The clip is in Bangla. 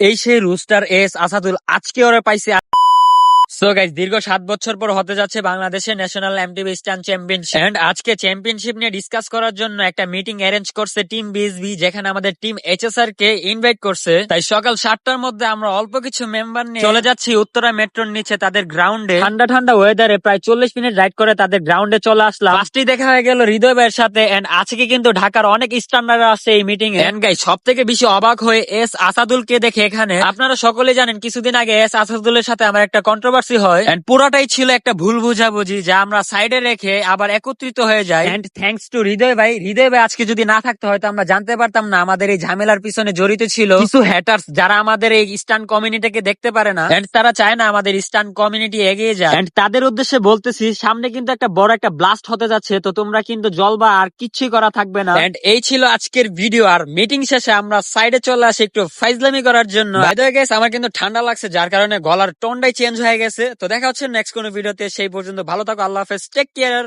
এই সেই রুস্টার এস আসাদুল আজকে ওরা পাইছে সো গাইজ দীর্ঘ সাত বছর পর হতে যাচ্ছে বাংলাদেশের national MTV stunt championship and আজকে চ্যাম্পিয়নশিপ নিয়ে ডিসকাস করার জন্য একটা মিটিং অ্যারেঞ্জ করছে টিম বিএসবি যেখানে আমাদের টিম এইচএসআর কে ইনভাইট করছে। তাই সকাল সাতটার মধ্যে আমরা অল্প কিছু মেম্বার নিয়ে চলে যাচ্ছি উত্তরা মেট্রোর নিচে তাদের গ্রাউন্ডে ঠান্ডা ঠান্ডা ওয়েদারে প্রায় চল্লিশ মিনিট রাইড করে তাদের গ্রাউন্ডে চলে আসলাম। ফার্স্টই দেখা হয়ে গেল হৃদয় ভাইয়ের সাথে। এন্ড আজকে কিন্তু ঢাকার অনেক স্ট্যান্ডার্ড আছে এই মিটিং এ। এন্ড গাই সব থেকে বেশি অবাক হয়ে এস আসাদুলকে দেখে এখানে। আপনারা সকলে জানেন, কিছুদিন আগে এস আসাদুলের সাথে আমার একটা কন্ট্রোভার্সি হয়। এন্ড পুরাটাই ছিল একটা ভুল বুঝাবুঝি যা আমরা সাইডে রেখে আবার একত্রিত হয়ে যাই। এন্ড থ্যাঙ্কস টু হৃদয় ভাই হৃদয় ভাই আজকে যদি না থাকতো হয়তো আমরা জানতে পারতাম না আমাদের এই ঝামেলার পিছনে জড়িত ছিল। কিছু হ্যাটার্স যারা আমাদের এই স্টান কমিউনিটিকে দেখতে পারে না। এন্ড তারা চায় না আমাদের স্টান কমিউনিটি এগিয়ে যায় এন্ড তাদের উদ্দেশ্যে বলতেছি সামনে কিন্তু একটা বড় একটা ব্লাস্ট হতে যাচ্ছে তো তোমরা কিন্তু জলবা আর কিচ্ছুই করা থাকবে না। এন্ড এই ছিল আজকের ভিডিও আর মিটিং শেষে আমরা সাইডে চলে আসি একটু ফাইজলামি করার জন্য। গেছে আমার কিন্তু ঠান্ডা লাগছে যার কারণে গলার টোনটাই চেঞ্জ হয়ে গেছে। তো দেখা হচ্ছে নেক্সট কোনো ভিডিওতে সেই পর্যন্ত ভালো থাকো, আল্লাহ হাফেজ। Take care